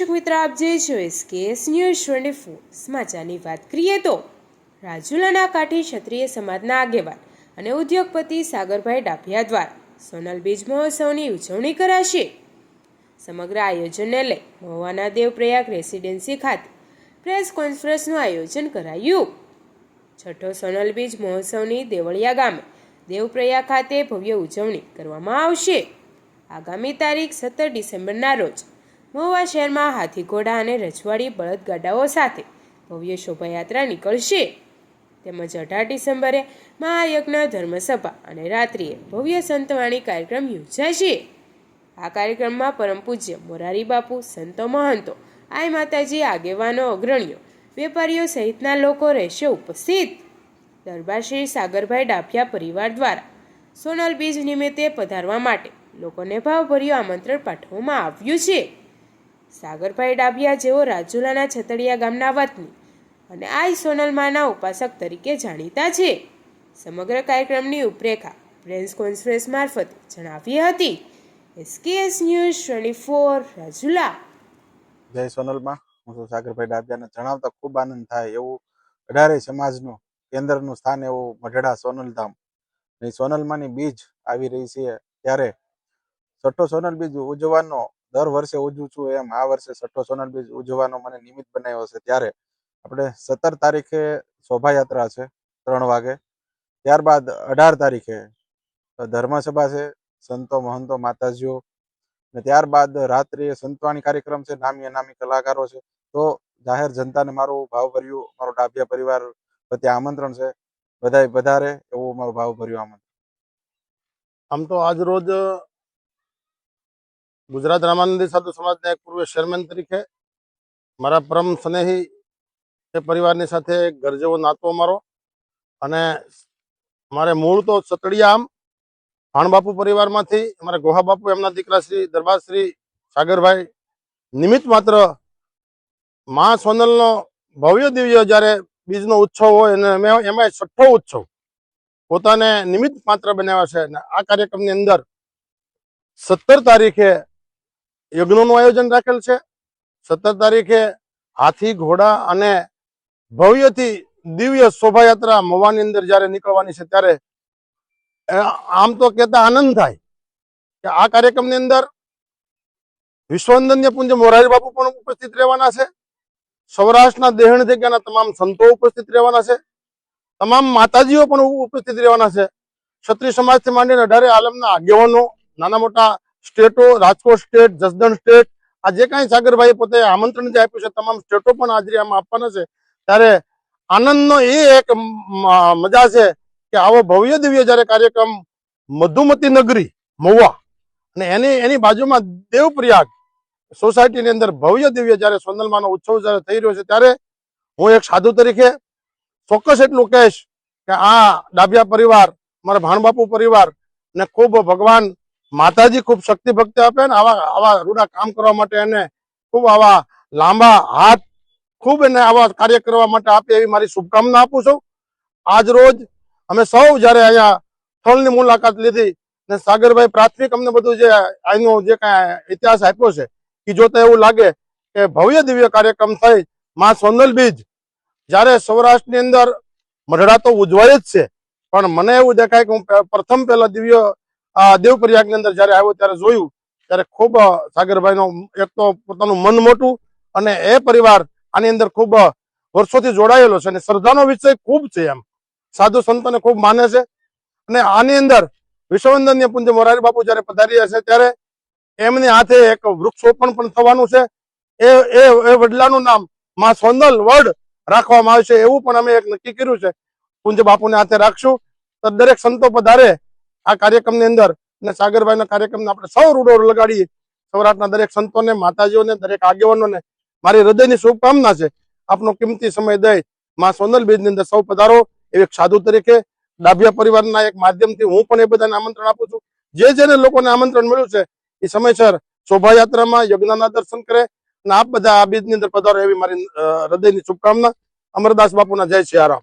દર્શક મિત્ર, આપ જે છો એસકેએસ ન્યૂઝ ટ્વેન્ટી ફોર સમાચારની વાત કરીએ તો, રાજુલાના કાઠી ક્ષત્રિય સમાજના આગેવાન અને ઉદ્યોગપતિ સાગરભાઈ ડાભિયા દ્વારા સોનલ બીજ મહોત્સવની ઉજવણી કરાશે. સમગ્ર આયોજનને લઈ મહુવાના દેવપ્રયાગ રેસિડેન્સી ખાતે પ્રેસ કોન્ફરન્સનું આયોજન કરાયું. છઠ્ઠો સોનલ બીજ મહોત્સવની દેવળિયા ગામે દેવપ્રયાગ ખાતે ભવ્ય ઉજવણી કરવામાં આવશે. આગામી તારીખ સત્તર ડિસેમ્બરના રોજ મહુવા શહેરમાં હાથી ઘોડા અને રજવાડી બળદગાડાઓ સાથે ભવ્ય શોભાયાત્રા નીકળશે. તેમજ અઢાર ડિસેમ્બરે મહાયજ્ઞ ધર્મસભા અને રાત્રિએ ભવ્ય સંતવાણી કાર્યક્રમ યોજાશે. આ કાર્યક્રમમાં પરમ પૂજ્ય મોરારી બાપુ, સંતો મહંતો, આઈ માતાજી, આગેવાનો, અગ્રણીઓ, વેપારીઓ સહિતના લોકો રહેશે ઉપસ્થિત. દરબાર શ્રી સાગરભાઈ ડાભિયા પરિવાર દ્વારા સોનલ બીજ નિમિત્તે પધારવા માટે લોકોને ભાવભર્યું આમંત્રણ પાઠવવામાં આવ્યું છે. સાગરભાઈ ડાભિયા જેઓ રાજુલાના છતડિયા ગામના વતની અને આઈ સોનલમાના ઉપાસક તરીકે જાણીતા છે. સમગ્ર કાર્યક્રમની ઉપરેખા પ્રેસ કોન્ફરન્સ મારફતે જણાવી હતી. SKS news twenty four Rajula. જય સોનલમાં. હું તો સાગરભાઈ ડાબિયાને જણાવતા ખૂબ આનંદ થાય એવું અઢારે સમાજનું કેન્દ્રનું સ્થાન એવું મઢડા સોનલધામ. સોનલમાંની બીજ આવી રહી છે ત્યારે. છઠ્ઠો સોનલ બીજ ઉજવવાનો દર વર્ષે ઉજવું છું એમ, આ વર્ષે છઠ્ઠો સોનલ બીજ ઉજવવાનો મને નિમિત્ત બનાવ્યો છે ત્યારે આપણે સત્તર તારીખે શોભાયાત્રા છે, ત્રણ વાગે. ત્યારબાદ અઢાર તારીખે ધર્મસભા છે, સંતો મહંતો માતાજીઓ. ને ત્યારબાદ રાત્રિએ સંતવાણી કાર્યક્રમ છે, નામી અનામી કલાકારો છે. તો જાહેર જનતાને મારું ભાવભર્યું, મારો ડાભિયા પરિવાર પ્રત્યે આમંત્રણ છે. બધા વધારે એવું મારું ભાવભર્યું આમંત્રણ. આમ તો આજ રોજ ગુજરાત રામાનંદી સાધુ સમાજના એક પૂર્વ ચેરમેન તરીકે મારા પરમ સ્નેહી એ પરિવારની સાથે ઘર જેવો નાતો અમારો અને મારે મૂળ તો ચતડિયા આમ ભાણબાપુ પરિવારમાંથી અમારા ગોહાબાપુ, એમના દીકરા શ્રી દરબાર શ્રી સાગરભાઈ નિમિત્ત માત્ર મા સોનલનો ભવ્ય દિવ્ય જ્યારે બીજનો ઉત્સવ હોય અને એમાં છઠ્ઠો ઉત્સવ પોતાને નિમિત્ત માત્ર બનાવ્યા છે આ કાર્યક્રમની અંદર સત્તર તારીખે યજ્ઞનું આયોજન રાખેલ છે. સત્તર તારીખે હાથી, ઘોડા અને ભવ્યથી દિવ્ય શોભાયાત્રા મવાની અંદર જ્યારે નીકળવાની છે ત્યારે આમ તો કહેતા આનંદ થાય કે આ કાર્યક્રમની અંદર વિશ્વવંદન્ય પુંજ મોરારી બાપુ પણ ઉપસ્થિત રહેવાના છે. સૌરાષ્ટ્રના દેહણ જગ્યાના તમામ સંતો ઉપસ્થિત રહેવાના છે. તમામ માતાજીઓ પણ ઉપસ્થિત રહેવાના છે. ક્ષત્રિય સમાજથી માંડીને અઢારે આલમના આગેવાનો, નાના મોટા સ્ટેટો, રાજકોટ સ્ટેટ, જસદણ સ્ટેટ, આ જે કાંઈ સાગરભાઈ પોતે આમંત્રણ જે આપ્યું છે, તમામ સ્ટેટો પણ હાજરી આમાં આપવાના છે. ત્યારે આનંદનો એ એક મજા છે કે આવો ભવ્ય દિવ્ય જ્યારે કાર્યક્રમ મધુમતી નગરી, મહુવા અને એની એની બાજુમાં દેવપ્રયાગ સોસાયટીની અંદર ભવ્ય દિવ્ય જ્યારે સોનલમાનો ઉત્સવ જ્યારે થઈ રહ્યો છે, ત્યારે હું એક સાધુ તરીકે ચોક્કસ એટલું કહીશ કે આ ડાબિયા પરિવાર, મારા ભાણબાપુ પરિવાર ને ખૂબ ભગવાન માતાજી ખૂબ શક્તિ ભક્તિ આપે ને આવા આવા રૂડા કામ કરવા માટે એને ખૂબ આવા લાંબા હાથ ખૂબ એને આવા કાર્ય કરવા માટે આપે એવી મારી શુભકામના આપું છું. આજ રોજ અમે સૌ જ્યારે અહીંયા સ્થળની મુલાકાત લીધી ને સાગરભાઈ પ્રાથમિક અમને બધું જે અહીંનો જે કાંઈ ઇતિહાસ આપ્યો છે એ જોતા એવું લાગે કે ભવ્ય દિવ્ય કાર્યક્રમ થઈ માં સોનલ બીજ. જ્યારે સૌરાષ્ટ્રની અંદર મઢડા તો ઉજવાય જ છે, પણ મને એવું દેખાય કે હું પ્રથમ પહેલા દિવ્ય દેવપ્રયાગની અંદર જ્યારે આવ્યો ત્યારે જોયું, ત્યારે ખૂબ સાગરભાઈ સાગરભાઈનો એક તો પોતાનું મન મોટું અને એ પરિવાર આની અંદર ખૂબ વર્ષોથી જોડાયેલો છે અને શ્રદ્ધાનો વિષય ખૂબ છે એમ. સાધુ સંતોને ખૂબ માને છે અને આની અંદર વિશ્વવંદનીય પુંજ મોરારી બાપુ જ્યારે પધારી હશે ત્યારે એમની હાથે એક વૃક્ષોપણ પણ થવાનું છે. એ એ વડલાનું નામમાં સોંદલ વડ રાખવામાં આવશે એવું પણ અમે એક નક્કી કર્યું છે. પુંજ બાપુને હાથે રાખશું. તો દરેક સંતો પધારે આ કાર્યક્રમની અંદર અને સાગરભાઈના કાર્યક્રમને આપણે સૌ રૂડો લગાડીએ. સૌરાષ્ટ્રના દરેક સંતોને, માતાજીઓને, દરેક આગેવાનોને મારી હૃદયની શુભકામના છે. આપનો કિંમતી સમય દઈ માં સોનલ બીજની અંદર સૌ પધારો. એવી એક સાધુ તરીકે ડાભિયા પરિવારના એક માધ્યમથી હું પણ એ બધાને આમંત્રણ આપું છું. જે જેને લોકોને આમંત્રણ મળ્યું છે, એ સમયસર શોભાયાત્રામાં યજ્ઞના દર્શન કરે અને આપ બધા આ બીજની અંદર પધારો એવી મારી હૃદયની શુભકામના. અમરદાસ બાપુના જય સિયારામ